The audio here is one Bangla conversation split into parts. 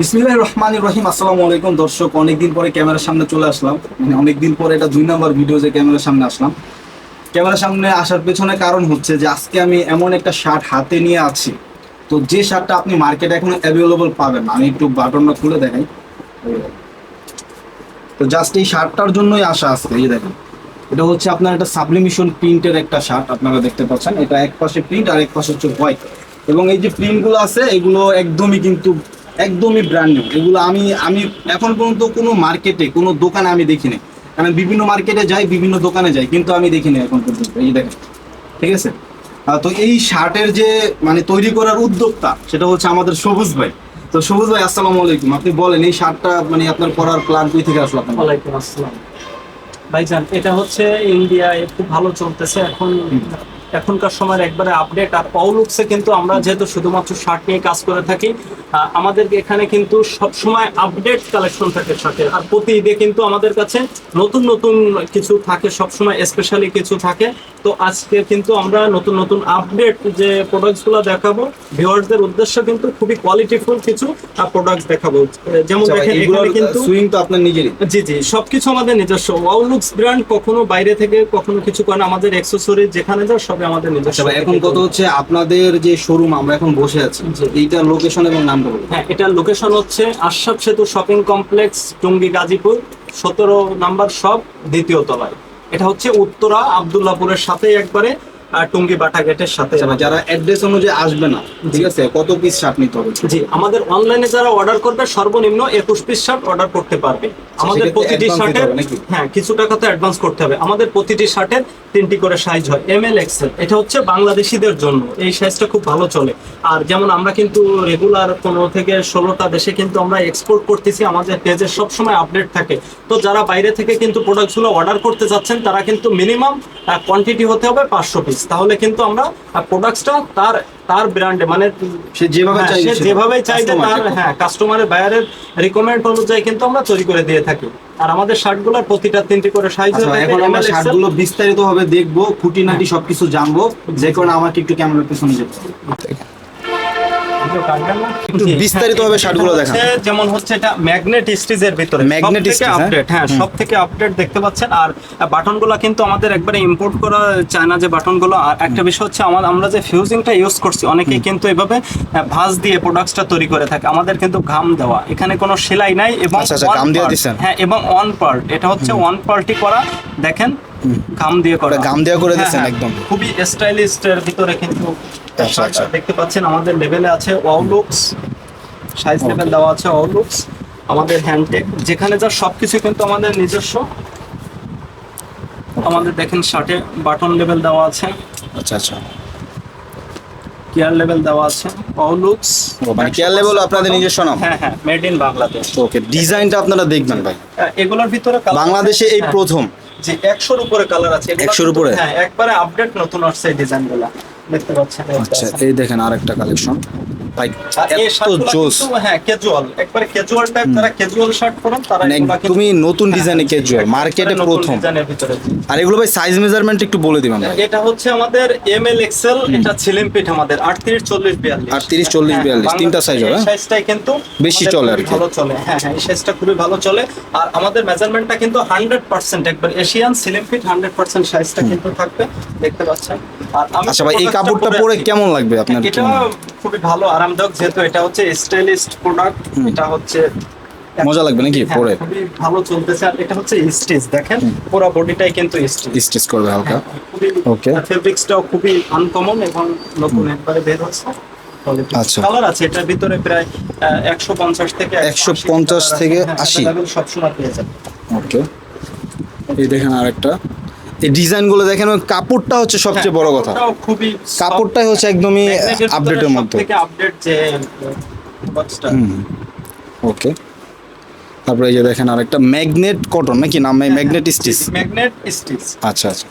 বিসমিল্লাহির রহমানির রহিম, আসসালামু আলাইকুম। দর্শক, অনেকদিন পরে ক্যামেরার সামনে চলে আসলাম। মানে অনেকদিন পরে এটা দুই নাম্বার ভিডিও যে ক্যামেরার সামনে আসলাম। ক্যামেরার সামনে আসার পেছনে কারণ হচ্ছে যে, আজকে আমি এমন একটা শার্ট হাতে নিয়ে আছি। তো যে শার্টটা আপনি মার্কেটে এখন অ্যাভেলেবল পাবেন আমি একটু বাটনটা খুলে দেখাই। তো জাস্ট এই শার্টটার জন্যই আসা আজকে, এই দেখেন। এটা হচ্ছে আপনার একটা সাবলিমিশন প্রিন্টের একটা শার্ট আপনারা দেখতে পাচ্ছেন। এটা এক পাশে প্রিন্ট আর এক পাশে হচ্ছে হোয়াইট এবং এই যে প্রিন্টগুলো আছে, এগুলো একদমই কিন্তু একদমই ব্র্যান্ড নিউ এগুলো আমি আমি এখন পর্যন্ত কোনো মার্কেটে কোনো দোকানে আমি দেখিনি। কারণ বিভিন্ন মার্কেটে যাই বিভিন্ন দোকানে যাই কিন্তু আমি দেখিনি এখন পর্যন্ত। এই দেখেন ঠিক আছে? তো এই শার্টের যে মানে তৈরি করার উদ্যোক্তা সেটা হচ্ছে আমাদের সবুজ ভাই। তো সবুজ ভাই আসসালামু আলাইকুম। আপনি বলেন এই শার্টটা মানে আপনার করার প্ল্যান কই থেকে আসলো আপনার? ওয়ালাইকুম আসসালাম। ভাইজান এটা হচ্ছে ইন্ডিয়ায় খুব ভালো চলতেছে। এখন এখনকার সময়ের একবারে আপডেট আর পাউলুক্সে কিন্তু আমরা যেহেতু শুধুমাত্র শার্ট নিয়ে কাজ করে থাকি আমাদের এখানে কিন্তু সব সময় আপডেট কালেকশন থাকে শার্টের আর প্রতি ঈদে কিন্তু আমাদের কাছে নতুন নতুন কিছু থাকে, সবসময় স্পেশালি কিছু থাকে। তো আজকে কিন্তু আমরা নতুন নতুন আপডেট যে প্রোডাক্টসগুলো দেখাবো। ভিউয়ারদের উদ্দেশ্যে কিন্তু খুবই কোয়ালিটিফুল কিছু প্রোডাক্টস দেখাবো। যেমন আচ্ছা, দেখেন এখানে কিন্তু সুইং তো আপনার নিজেরই। জি জি সবকিছু আমাদের নিজস্ব। ওয়াউলুক্স ব্র্যান্ড কখনো বাইরে থেকে কখনো কিছু করে না আমাদের অ্যাক্সেসরি যেখানে যাও সবই আমাদের নিজস্ব। আচ্ছা এখন কত হচ্ছে আপনাদের যে শোরুম আমরা এখন বসে আছি। এইটার লোকেশন এবং নামটা বলুন। হ্যাঁ এটার লোকেশন হচ্ছে আশরাফ সেতু শপিং কমপ্লেক্স টুঙ্গি গাজীপুর সতেরো নাম্বার শপ দ্বিতীয় তলায়। এটা হচ্ছে উত্তরা আবদুল্লাপুরের সাথে একবারে টুঙ্গি বাটা গেটের সাথে আচ্ছা যারা অ্যাড্রেস অনুযায়ী আসবে না ঠিক আছে কত পিস শার্ট নিতে হবে? জি আমাদের অনলাইনে যারা অর্ডার করবে সর্বনিম্ন একুশ পিস শার্ট অর্ডার করতে পারবে। আমাদের প্রতিটি শার্টের হ্যাঁ কিছু টাকা তো অ্যাডভান্স করতে হবে। আমাদের প্রতিটি শার্টের তিনটি করে সাইজ হয় এম এল এক্সেল এটা হচ্ছে বাংলাদেশিদের জন্য এই সাইজটা খুব ভালো চলে। আর যেমন আমরা কিন্তু রেগুলার পনেরো থেকে ষোলোটা দেশে কিন্তু আমরা এক্সপোর্ট করতেছি আমাদের পেজে সবসময় আপডেট থাকে। তো যারা বাইরে থেকে কিন্তু প্রোডাক্টগুলো অর্ডার করতে যাচ্ছেন তারা কিন্তু মিনিমাম কোয়ান্টিটি হতে হবে পাঁচশো পিস তাহলে কিন্তু আমরা প্রোডাক্টসটা তার তার ব্র্যান্ডে মানে সে যেভাবে চাই চাইবে সে যেভাবে Customer তার হ্যাঁ কাস্টমারের বায়ারের রিকমেন্ড অনুযায়ী কিন্তু আমরা তৈরি করে দিয়ে থাকি। আর আমাদের শার্টগুলোর প্রতিটা তিনটি করে সাইজ আচ্ছা এখন আমরা শার্টগুলো বিস্তারিতভাবে বিস্তারিত ভাবে দেখব খুঁটিনাটি সবকিছু জানব। যে কারণে আমাকে একটু ক্যামেরার পেছনে যেতে। একটু বিস্তারিতভাবে শার্টগুলো দেখান। যেমন হচ্ছে এটা ম্যাগনেট স্টিজের ভিতরে। হ্যাঁ? আপডেট হ্যাঁ সব থেকে আপডেট দেখতে পাচ্ছেন। আর বাটনগুলো কিন্তু আমাদের একবারে ইম্পোর্ট করা চায়না যে বাটনগুলো। আর একটা বিষয় হচ্ছে আমার আমরা যে ফিউজিংটা ইউজ করছি অনেকেই কিন্তু এভাবে ভাঁজ দিয়ে প্রোডাক্টসটা তৈরি করে থাকে। আমাদের কিন্তু ঘাম দেওয়া। এখানে কোনো সেলাই নাই এবং আচ্ছা, আচ্ছা। হ্যাঁ এবং অন পার্ট এটা হচ্ছে ওয়ান পার্টি করা। দেখেন ঘাম দিয়ে করা। ঘাম দেওয়া করে দিছেন হ্যাঁ, একদম। খুবই স্টাইলিস্টের ভিতরে কিন্তু আচ্ছা, আচ্ছা। দেখতে পাচ্ছেন আমাদের লেভেলে আছে ওয়াউলুক্স সাইজ লেভেল দেওয়া আছে ওয়াউলুক্স আমাদের হ্যান্ডটেক যেখানে যা সবকিছু কিন্তু আমাদের নিজস্ব। আমাদের দেখেন শার্টে বাটন লেভেল দেওয়া আছে। আচ্ছা আচ্ছা। কেয়ার লেভেল দেওয়া আছে ও, মানে care level আপনাদের নিজস্ব নাম? হ্যাঁ হ্যাঁ মেড ইন বাংলাদেশ। ওকে ডিজাইনটা আপনারা দেখবেন ভাই। এগুলোর ভিতরে বাংলাদেশে এই হ্যাঁ। প্রথম। জি একশোর উপরে কালার আছে এগুলো 100 র কিন্তু- উপরে? হ্যাঁ একবারে আপডেট নতুন আসছে এই ডিজাইনগুলো দেখতে পাচ্ছেন? আচ্ছা এই দেখেন আরেকটা কালেকশন ভাই এত জোস। হ্যাঁ ক্যাজুয়াল একবারে ক্যাজুয়াল টাইপ যারা ক্যাজুয়াল শার্ট পরেন তারা মানে একদমই নতুন ডিজাইনে ক্যাজুয়াল মার্কেটে প্রথম। আর এগুলো ভাই সাইজ মেজারমেন্ট একটু বলে দিবেন এটা হচ্ছে আমাদের এম এল এক্সেল এটা ছিলেন পিঠ আমাদের আটত্রিশ চল্লিশ বিয়াল্লিশ। 38, 40, হ্যাঁ, 42, তিনটা size হবে? সাইজটাই কিন্তু বেশি চলে আর ভালো চলে। হ্যাঁ হ্যাঁ এই সাইজটা খুবই ভালো চলে। আর আমাদের মেজারমেন্টটা কিন্তু হান্ড্রেড পার্সেন্ট একবার এশিয়ান ফিট হান্ড্রেড পার্সেন্ট সাইজটা কিন্তু থাকবে দেখতে পাচ্ছেন। আর আচ্ছা ভাই এই কাপড়টা পরে পরে কেমন লাগবে আপনার এটা খুবই ভালো আরামদায়ক যেহেতু এটা হচ্ছে স্টাইলিস্ট প্রোডাক্ট এটা হচ্ছে মজা লাগবে নাকি হ্যাঁ, পরে? খুবই ভালো চলতেছে আর এটা হচ্ছে স্টিচ দেখেন পুরো বডিটাই কিন্তু স্টিচ স্টিচ করবে হালকা। Okay. ফেব্রিক্সটাও খুবই আনকমন এবং নতুন একবারে বের হচ্ছে। আচ্ছা। কালার আছে এটার ভিতরে প্রায় একশো পঞ্চাশ থেকে 150 থেকে 80 সব সময় পেয়ে যাবে ওকে এই দেখেন আরেকটা। এই ডিজাইনগুলো দেখেন কাপড়টা হচ্ছে সবচেয়ে বড় কথা। খুবই কাপড়টাই হচ্ছে একদমই আপডেটের মধ্যে আপডেট যে ওকে। তারপরে এই যে দেখেন আরেকটা ম্যাগনেট কটন নাকি নাম ম্যাগনেট স্টিচ। Magnet stitch. আচ্ছা আচ্ছা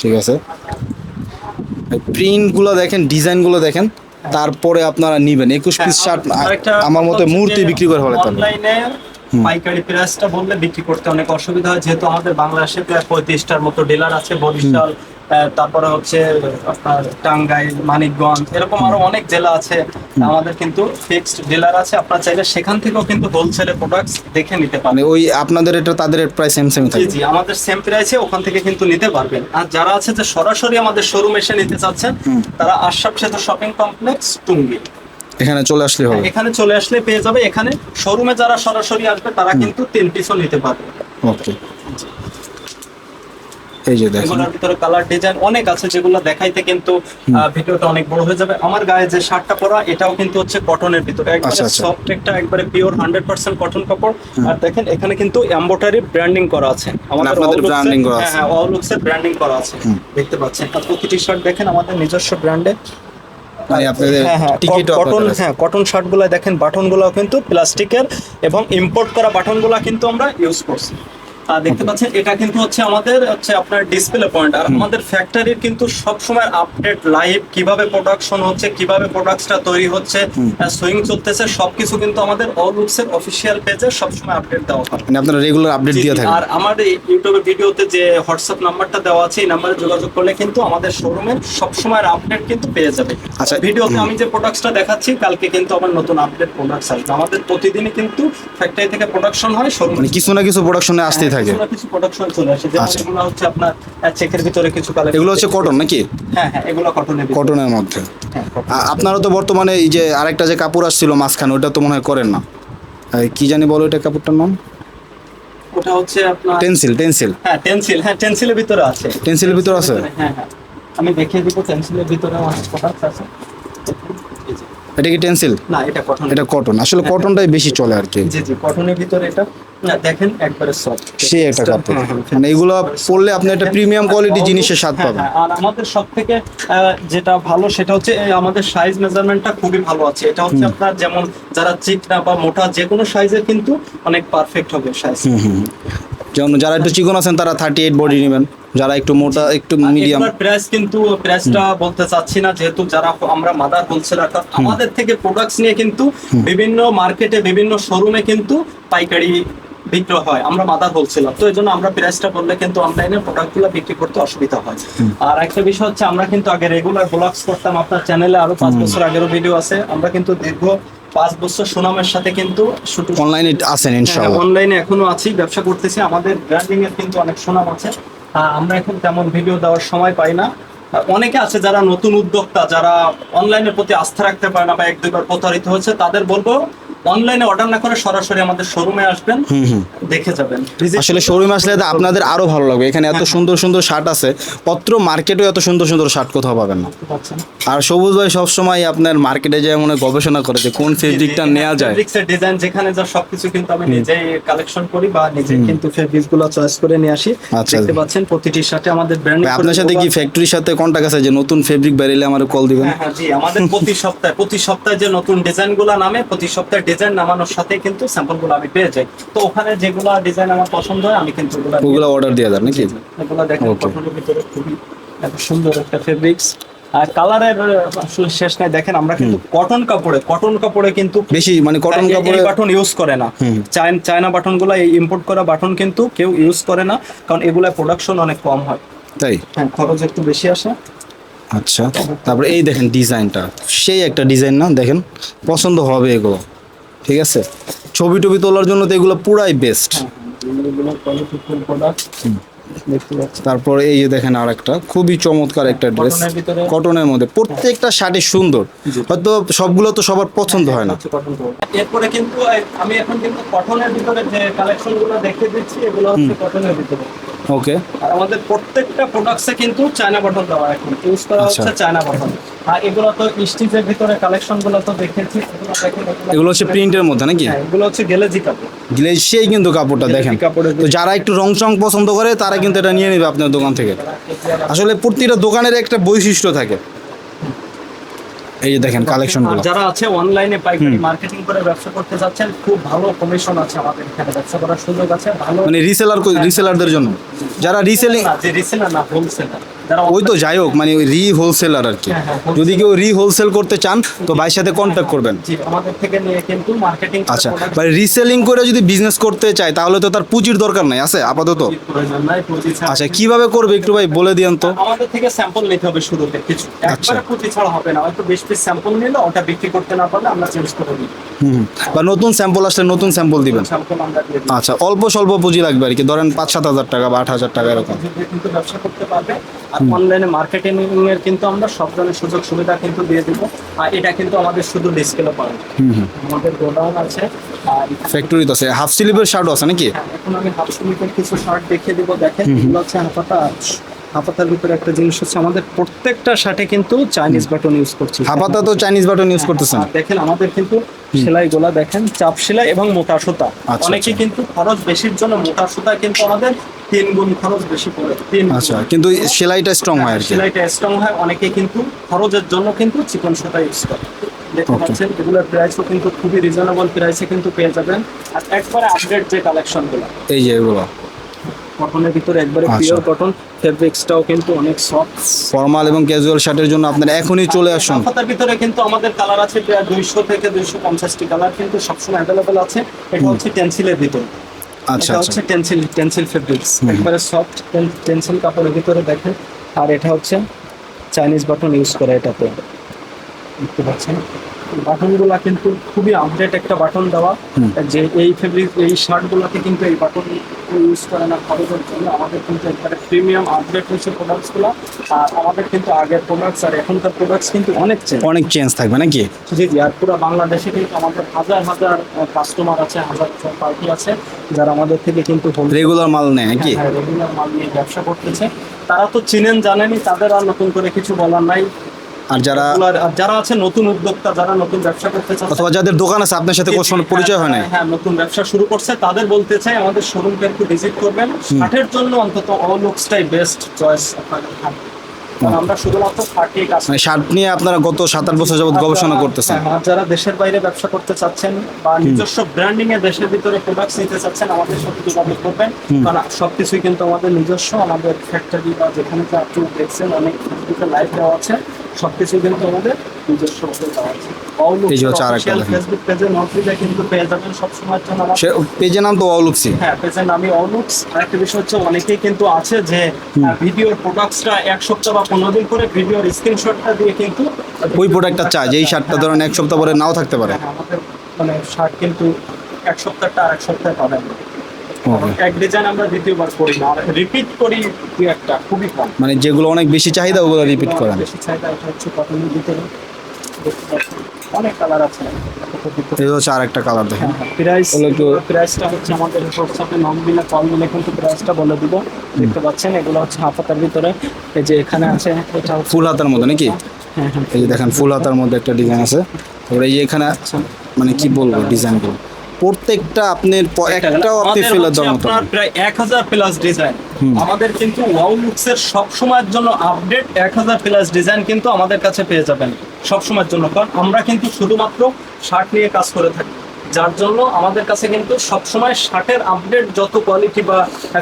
ঠিক আছে। প্রিন্টগুলো দেখেন ডিজাইনগুলো দেখেন তারপরে আপনারা নিবেন। একুশ পিস শার্ট আমার মতে মূর্তি বিক্রি করে ফেলে তাহলে পাইকারি প্রাইসটা বললে বিক্রি করতে অনেক অসুবিধা হয়। যেহেতু আমাদের বাংলাদেশে প্রায় পঁয়ত্রিশটার মতো ডিলার আছে বরিশাল তারপরে হচ্ছে আপনার টাঙ্গাইল মানিকগঞ্জ এরকম আরও অনেক জেলা আছে। আমাদের কিন্তু ফিক্সড ডিলার আছে। আপনার চাইলে সেখান থেকেও কিন্তু হোলসেলে প্রোডাক্টস দেখে নিতে মানে পারবেন ওই আপনাদের এটা তাদের প্রায় সেম সেম থাকে। জি আমাদের সেম প্রাইসে ওখান থেকে কিন্তু নিতে পারবেন। আর যারা আছে যে সরাসরি আমাদের শোরুম এসে নিতে চাচ্ছেন তারা আশরাফ সেতু শপিং কমপ্লেক্স টুঙ্গি। এখানে চলে আসলে হবে। এখানে চলে আসলে পেয়ে যাবে। এখানে শোরুমে যারা সরাসরি আসবে তারা কিন্তু তিন পিসও নিতে পারবে। ওকে এই যে দেখেন। ভিতরে কালার ডিজাইন অনেক আছে যেগুলো দেখাইতে কিন্তু ভিডিওটা অনেক বড় হয়ে যাবে। আমার গায়ে যে শার্টটা পরা এটাও কিন্তু হচ্ছে কটনের ভিতরে। একবারে আচ্ছা, আচ্ছা। সফট একটা একবারে পিওর হান্ড্রেড পার্সেন্ট কটন কাপড়। আর দেখেন এখানে কিন্তু এম্বোটারি ব্র্যান্ডিং করা আছে। মানে এর- branding করা আছে। হ্যাঁ অল লুকস এর ব্র্যান্ডিং করা আছে। দেখতে পাচ্ছেন। প্রতিটি শার্ট দেখেন আমাদের নিজস্ব ব্র্যান্ডে মানে আপনাদের হ্যাঁ হ্যাঁ কটন শার্টগুলা হ্যাঁ কটন শার্টগুলো দেখেন বাটনগুলো কিন্তু প্লাস্টিকের এবং ইম্পোর্ট করা বাটনগুলো কিন্তু আমরা ইউজ করছি। দেখতে পাচ্ছেন এটা কিন্তু হচ্ছে আমাদের হচ্ছে আপনার ডিসপ্লে পয়েন্ট আর আমাদের ফ্যাক্টরির কিন্তু সব সময় আপডেট লাইভ কীভাবে প্রোডাকশন হচ্ছে কীভাবে প্রোডাক্টসটা তৈরি হচ্ছে সুইং চলতেছে সবকিছু কিন্তু আমাদের অল অফিসিয়াল পেজে সবসময় আপডেট দেওয়া হয়। মানে আপনারা রেগুলার আপডেট দিয়ে থাকেন আর আমার ইউটিউবের ভিডিওতে যে হোয়াটসঅ্যাপ নাম্বারটা দেওয়া আছে এই নাম্বারে যোগাযোগ করলে কিন্তু আমাদের শোরুমের সবসময় আপডেট কিন্তু পেয়ে যাবে। আচ্ছা, ভিডিওতে আমি যে প্রোডাক্টসটা দেখাচ্ছি কালকে কিন্তু আমার নতুন আপডেট প্রোডাক্টস আসবে। আমাদের প্রতিদিনই কিন্তু ফ্যাক্টরি থেকে প্রোডাকশন হয় শোরুম মানে কিছু না কিছু প্রোডাকশনে আসতেই থাকে কিছু কিছু প্রোডাকশন চলে আসে। যেমন আচ্ছা। হচ্ছে আপনার চেকের ভিতরে কিছু কালার এগুলো হচ্ছে কটন নাকি? হ্যাঁ হ্যাঁ এগুলো কটনের কটনের মধ্যে। হ্যাঁ, আপনারা তো বর্তমানে এই যে আরেকটা যে কাপড় আসছিল মাঝখানে ওটা তো মনে হয় করেন না। কি জানি বলো এটা কাপড়টার নাম? ওটা হচ্ছে আপনার টেন্সিল টেন্সিল হ্যাঁ টেন্সিল হ্যাঁ টেন্সিলের ভিতরে আছে। টেন্সিলের ভিতরে আছে? হ্যাঁ হ্যাঁ। আমি দেখিয়ে দিব টেন্সিলের প্রোডাক্ট আছে। এটা কি টেন্সিল না এটা কটন এটা কটন আসলে কটনটাই বেশি চলে আর কি। জি জি কটনের ভিতরে এটা। না দেখেন একবারে সফট সে একটা কাপড় মানে এগুলো পরলে আপনি একটা প্রিমিয়াম কোয়ালিটি জিনিসের স্বাদ পাবেন। হ্যাঁ, আর আমাদের সব থেকে যেটা ভালো সেটা হচ্ছে আমাদের সাইজ মেজারমেন্টটা খুবই ভালো আছে। এটা হচ্ছে আপনার যেমন যারা চিকনা বা মোটা যে কোনো সাইজের কিন্তু অনেক পারফেক্ট হবে সাইজ যেমন যারা একটু চিকন আছেন তারা থার্টি এইট বডি নেবেন। যারা একটু মোটা একটু মিডিয়াম প্রাইস কিন্তু প্রাইসটা বলতে চাচ্ছি না যেহেতু যারা আমরা মাদার হোলসেল হোলসেলার আমাদের থেকে প্রোডাক্টস নিয়ে কিন্তু বিভিন্ন মার্কেটে বিভিন্ন শোরুমে কিন্তু পাইকারি বিক্রয় হয় আমরা মাদার হোলসেলার তো এই জন্য আমরা প্রাইসটা বললে কিন্তু অনলাইনে প্রোডাক্টগুলো বিক্রি করতে অসুবিধা হয়। আর একটা বিষয় হচ্ছে আমরা কিন্তু আগে রেগুলার ব্লগস করতাম আপনার চ্যানেলে আরও পাঁচ বছর আগেরও ভিডিও আছে। আমরা কিন্তু দীর্ঘ পাঁচ বছর সুনামের সাথে কিন্তু অনলাইনে আছেন ইনশাআল্লাহ। অনলাইনে এখনও আছি ব্যবসা করতেছি। আমাদের ব্র্যান্ডিং এর কিন্তু অনেক সুনাম আছে। আমরা এখন তেমন ভিডিও দেওয়ার সময় পাই না। অনেকে আছে যারা নতুন উদ্যোক্তা যারা অনলাইনের প্রতি আস্থা রাখতে পারে না বা এক দুইবার প্রতারিত হয়েছে তাদের বলব অনলাইনে অর্ডার না করে সরাসরি আমাদের শোরুমে আসবেন দেখে যাবেন। আসলে শোরুমে আসলে আপনাদের আরও ভালো লাগবে। এখানে এত সুন্দর সুন্দর শার্ট আছে। মার্কেটেও এত সুন্দর সুন্দর শার্ট কোথাও পাবেন না। আর সবুজ ভাই সবসময় আপনার মার্কেটে যায় মনে গবেষণা করে যে কোন ফেব্রিকটা নেওয়া যায়। ফেব্রিক্সের ডিজাইন যেখানে যা সবকিছু কিন্তু আমি নিজেই কালেকশন করি বা নিজে কিন্তু ফেব্রিক্সগুলো চয়েস করে নিয়ে আসি। আচ্ছা। দেখতে পাচ্ছেন প্রতিটির সাথে আমাদের ব্র্যান্ড আপনার সাথে কি ফ্যাক্টরির সাথে কন্টাক্ট আছে যে নতুন ফেব্রিক বেরিয়ে আমার কল দিবেন? হ্যাঁ হ্যাঁ জি আমাদের প্রতি সপ্তাহে প্রতি সপ্তাহে যে নতুন ডিজাইনগুলো নামে প্রতি সপ্তাহে ডিজাইন নামানোর সাথে কিন্তু স্যাম্পলগুলো আমি পেয়ে যাই। তো ওখানে যেগুলো ডিজাইন আমার পছন্দ হয় আমি কিন্তু ওগুলো ওগুলো অর্ডার দিয়ে দেন নাকি? এগুলো দেখেন. কটনের ভিতরে খুবই এত সুন্দর একটা ফেব্রিক্স আর কালারের আসলে শেষ নাই দেখেন আমরা কিন্তু কটন কাপড়ে কটন কাপড়ে কিন্তু বেশি মানে কটন কাপড়ে বাটন ইউজ করে না। চায়না বাটনগুলো এই ইম্পোর্ট করা বাটন কিন্তু কেউ ইউজ করে না কারণ এগুলা প্রোডাকশন অনেক কম হয়। তাই? হ্যাঁ খরচ একটু বেশি আসে। আচ্ছা তারপরে এই দেখেন ডিজাইনটা সেই একটা ডিজাইন না দেখেন? পছন্দ হবে এগুলো। ঠিক আছে? ছবি টবি তোলার জন্য তো এগুলো পুরাই বেস্ট তারপরে এই যে দেখেন আর একটা খুবই চমৎকার একটা ড্রেস কটনের মধ্যে। প্রত্যেকটা শাড়ি সুন্দর। হয়তো সবগুলো তো সবার পছন্দ হয় না। ball। এরপরে কিন্তু আমি এখন কিন্তু কটনের ভিতরে যে কালেকশনগুলো দেখিয়ে দিচ্ছি এগুলো হচ্ছে কটনের ভিতরে। ওকে আর আমাদের প্রত্যেকটা প্রোডাক্টসে কিন্তু চায়না বটন দেওয়া এখন। ইউজ করা আচ্ছা। হচ্ছে চায়না বটন আর এগুলো তো স্টিচের ভিতরে কালেকশনগুলো তো দেখেছি। এগুলো হচ্ছে প্রিন্টের মধ্যে নাকি? হ্যাঁ, এগুলো হচ্ছে গ্লেজি কাপড় সেই কিন্তু কাপড়টা দেখেন। তো যারা একটু রং চং পছন্দ করে তারা কিন্তু এটা নিয়ে নেবে আপনার দোকান থেকে। আসলে প্রতিটা দোকানের একটা বৈশিষ্ট্য থাকে। এই যে দেখেন কালেকশন যারা আছে অনলাইনে পাইকারি মার্কেটিং করে ব্যবসা করতে যাচ্ছেন খুব ভালো কমিশন আছে আমাদের এখানে। ব্যবসা করার সুযোগ আছে ভালো মানে রিসেলার রিসেলারদের জন্য। যারা রিসেলিং যে রিসেলার না হোলসেলার ওই তো যাই হোক মানে রি হোলসেলার আর কি। হ্যাঁ, হ্যাঁ, যদি কেউ রি হোলসেল করতে চান তো ভাইয়ের সাথে কন্ট্যাক্ট করবেন। আচ্ছা মানে রিসেলিং করে যদি বিজনেস করতে চায় তাহলে তো তার পুঁজির দরকার নাই আছে আপাতত? আচ্ছা কীভাবে করবে একটু ভাই বলে দিয়েন তো। আমাদের থেকে স্যাম্পল নিতে হবে শুরুতে কিছু। আচ্ছা। একবারে পুঁজি ছাড়া হবে না হয়তো বেশ পিস স্যাম্পল নিলে ওটা বিক্রি করতে না পারলে আমরা চেঞ্জ করে দিই হুম। বা নতুন স্যাম্পল আসলে নতুন স্যাম্পল দিবেন। আচ্ছা অল্প স্বল্প পুঁজি লাগবে আর কি ধরেন পাঁচ সাত হাজার টাকা বা আট হাজার টাকা এরকম। কিন্তু ব্যবসা করতে পারবে। আর অনলাইনে মার্কেটিং এর কিন্তু আমরা সব ধরনের সুযোগ সুবিধা কিন্তু দিয়ে দিব। আর এটা কিন্তু আমাদের শুধু ডিসপ্লে পাবে। আমাদের গোডাউন আছে। আর ফ্যাক্টরি তো আছে। হাফ স্লিভের শার্ট আছে নাকি? হ্যাঁ, এখন আমি হাফ স্লিপের কিছু শার্ট দেখিয়ে দিব। দেখেন এগুলো হচ্ছে হাফাতা হাফাতার ভিতরে একটা জিনিস হচ্ছে আমাদের প্রত্যেকটা শার্টে কিন্তু চাইনিজ বাটন ইউজ করছি। হাফাতা তো চাইনিজ বাটন ইউজ করতেছেন। দেখেন আমাদের কিন্তু সেলাই গোলা দেখেন চাপ সেলাই এবং মোটা সুতা। আচ্ছা, অনেকে আচ্ছা। কিন্তু খরচ বেশির জন্য মোটা সুতা কিন্তু আমাদের তিন গুণ খরচ বেশি পড়ে তিন আচ্ছা কিন্তু সেলাইটা স্ট্রং হয় আর কি। সেলাইটা স্ট্রং হয় অনেকে কিন্তু খরচের জন্য কিন্তু চিকন সুতা ইউজ করে। দেখতে পাচ্ছেন এগুলোর প্রাইসও কিন্তু খুবই রিজনেবল প্রাইসে কিন্তু পেয়ে যাবেন। আর একবারে আপডেট যে কালেকশনগুলো এই যে এগুলো। কটনের ভিতরে একবারে। পিওর কটন ফেব্রিক্সটাও কিন্তু অনেক সফট ফর্মাল এবং ক্যাজুয়াল শার্টের জন্য আপনারা এখনই চলে আসুন। হাফাতার ভিতরে কিন্তু আমাদের কালার আছে প্রায় দুইশো থেকে দুইশো পঞ্চাশটি কালার কিন্তু সবসময় অ্যাভেলেবেল আছে। এটা হচ্ছে টেন্সিলের ভিতরে। আচ্ছা এটা আচ্ছা। হচ্ছে টেনসিল টেনসিল ফেব্রিক্স একবারে সফট টেনসিল কাপড়ের ভিতরে দেখেন। আর এটা হচ্ছে চাইনিজ বাটন ইউজ করে এটাতে। দেখতে পাচ্ছেন? বাটনগুলা কিন্তু খুবই আপডেট একটা বাটন দেওয়া। যে এই ফেব্রিক এই শার্টগুলোতে কিন্তু এই বাটন ইউজ করে না খরচের জন্য। আমাদের কিন্তু একবারে প্রিমিয়াম আপডেট হচ্ছে প্রোডাক্টসগুলো আর আমাদের কিন্তু আগের প্রোডাক্টস আর এখনকার প্রোডাক্টস কিন্তু অনেক চেঞ্জ অনেক চেঞ্জ থাকবে নাকি? জি জি আর পুরো বাংলাদেশে কিন্তু আমাদের হাজার হাজার কাস্টমার আছে হাজার হাজার পার্টি আছে যারা আমাদের থেকে কিন্তু রেগুলার মাল নেয় নাকি? হ্যাঁ, রেগুলার মাল নিয়ে ব্যবসা করতেছে। তারা তো চিনেন জানেনই তাদের আর নতুন করে কিছু বলার নাই। আর যারা যারা আছে নতুন উদ্যোক্তা যারা নতুন ব্যবসা করতে চাচ্ছে অথবা যাদের দোকান আছে আপনার সাথে কোনো পরিচয় হয় না হ্যাঁ, হ্যাঁ নতুন ব্যবসা শুরু করছে তাদের বলতে চাই আমাদের শোরুমটা একটু ভিজিট করবেন। শার্টের জন্য অন্তত অল লুকসটাই বেস্ট চয়েস আপনাদের থাকবে কারণ আমরা শুধুমাত্র শার্টে কাজ মানে শার্ট নিয়ে আপনারা গত সাত আট বছর যাবত গবেষণা করতেছেন। হ্যাঁ, যারা দেশের বাইরে ব্যবসা করতে চাচ্ছেন বা নিজস্ব ব্র্যান্ডিং এ দেশের ভিতরে প্রোডাক্টস নিতে চাচ্ছেন আমাদের সাথে যোগাযোগ করবেন। কারণ সবকিছুই কিন্তু আমাদের নিজস্ব আমাদের ফ্যাক্টরি বা যেখানে আপনি দেখছেন অনেক লাইভ দেওয়া আছে। সবকিছু কিন্তু আমাদের নিজস্ব দেওয়া আছে। এই যে হচ্ছে আরেকটা ফেসবুক পেজে কিন্তু পেয়ে যাবেন সবসময়ের জন্য আমার সে পেজের নাম তো অলুক্সি হ্যাঁ পেজের নামই অলুক্স আরেকটা বিষয় হচ্ছে অনেকেই কিন্তু আছে যে ভিডিওর প্রোডাক্টসটা এক সপ্তাহ বা পনেরো দিন ভিডিওর স্ক্রিনশটটা দিয়ে কিন্তু ওই প্রোডাক্টটা চায় যে এই শার্টটা ধরেন এক সপ্তাহ পরে নাও থাকতে পারে। হ্যাঁ, আমাদের মানে শার্ট কিন্তু এক সপ্তাহটা আর এক সপ্তাহে পাবেন. এক ডিজাইন আমরা দ্বিতীয়বার করি না আর রিপিট করি দুই একটা খুবই কম। মানে যেগুলো অনেক বেশি চাহিদা ওগুলো রিপিট করেন বেশি চাহিদা এটা হচ্ছে কটনের ভিতরে। অনেক কালার আছে। এই হচ্ছে আর কালার দেখেন। প্রাইস একটু- প্রাইসটা হচ্ছে আমাদের হোয়াটসঅ্যাপে কল কিন্তু প্রাইসটা বলে দিব। দেখতে পাচ্ছেন এগুলো হচ্ছে হাফাতার ভিতরে। এই যে এখানে আছে এটা ফুল হাতার মধ্যে নাকি? হ্যাঁ হ্যাঁ। এই যে দেখেন ফুল হাতার মধ্যে একটা ডিজাইন আছে। তারপরে এই এখানে মানে কি বলব ডিজাইনগুলো প্রত্যেকটা আপনার একটাও আপনি ফেলে দেওয়ার মতো প্রায় এক হাজার প্লাস ডিজাইন আমাদের কিন্তু ওয়াও লুকসের সব সময়ের জন্য আপডেট এক হাজার প্লাস ডিজাইন কিন্তু আমাদের কাছে পেয়ে যাবেন সব সময়ের জন্য। কারণ আমরা কিন্তু শুধুমাত্র শার্ট নিয়ে কাজ করে থাকি। যার জন্য আমাদের কাছে কিন্তু সবসময় শার্টের আপডেট যত কোয়ালিটি বা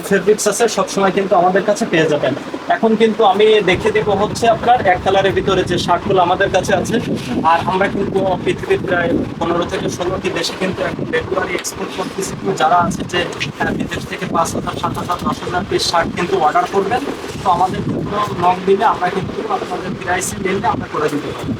ফেব্রিক্স আছে সবসময় কিন্তু আমাদের কাছে পেয়ে যাবেন। এখন কিন্তু আমি দেখে দিব হচ্ছে আপনার এক কালারের ভিতরে যে শার্টগুলো আমাদের কাছে আছে। আর আমরা কিন্তু পৃথিবীর প্রায় পনেরো থেকে ষোলোটি দেশে কিন্তু এখন রেগুলারই এক্সপোর্ট করতেছি। যারা আছে যে আহ, বিদেশ থেকে পাঁচ হাজার সাত হাজার দশ হাজার পিস শার্ট কিন্তু অর্ডার করবেন তো আমাদের কিন্তু নক দিলে আমরা কিন্তু আপনাদের প্রাইসে নিলে আমরা করে দিতে পারি